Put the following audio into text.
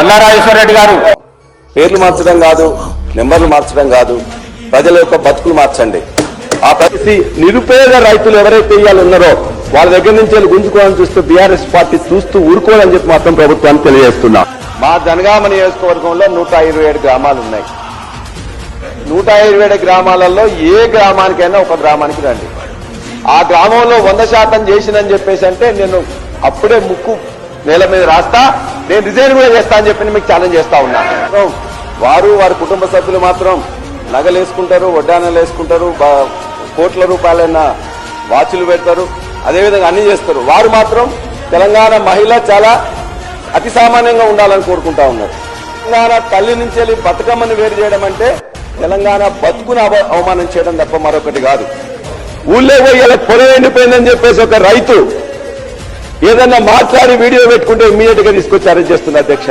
అల్లారాజేశ్వర రెడ్డి గారు. పేర్లు మార్చడం కాదు నెంబర్లు మార్చడం కాదు. ప్రజల యొక్క బతుకులు మార్చండి. ఆ పరిస్థితి నిరుపేద రైతులు ఎవరైతే ఇవాళ ఉన్నారో వాళ్ళ దగ్గర నుంచి వెళ్ళి గుంజుకోవాలని చూస్తూ బీఆర్ఎస్ పార్టీ చూస్తూ ఊరుకోవాలని చెప్పి మాత్రం ప్రభుత్వాన్ని తెలియజేస్తున్నా. మా జనగామ నియోజకవర్గంలో నూట ఇరవై ఏడు గ్రామాలు ఉన్నాయి. నూట ఇరవై ఏడు గ్రామాలలో ఏ గ్రామానికైనా ఒక గ్రామానికి రండి. ఆ గ్రామంలో వంద శాతం చేసినని చెప్పేసి అంటే నేను అప్పుడే ముక్కు నేల మీద రాస్తా నేను రిజైన్ కూడా చేస్తా అని చెప్పి మీకు ఛాలెంజ్ చేస్తా ఉన్నా. వారు వారి కుటుంబ సభ్యులు మాత్రం నగలు వేసుకుంటారు వడ్డానాలు వేసుకుంటారు కోట్ల రూపాయలైన వాచ్లు పెడతారు. అదేవిధంగా అన్ని చేస్తారు. వారు మాత్రం తెలంగాణ మహిళ చాలా అతి సామాన్యంగా ఉండాలని కోరుకుంటా ఉన్నారు. తెలంగాణ తల్లి నుంచి వెళ్ళి బతుకమ్మని వేరు చేయడం అంటే తెలంగాణ బతుకును అవ- అవమానం చేయడం తప్ప మరొకటి కాదు. ఊళ్ళో పోయి పొలం ఎండిపోయిందని చెప్పేసి ఒక రైతు ఏదన్నా మాట్లాడి వీడియో పెట్టుకుంటే ఇమీడియట్గా తీసుకొచ్చి అరెస్ట్ చేస్తున్నారు అధ్యక్ష.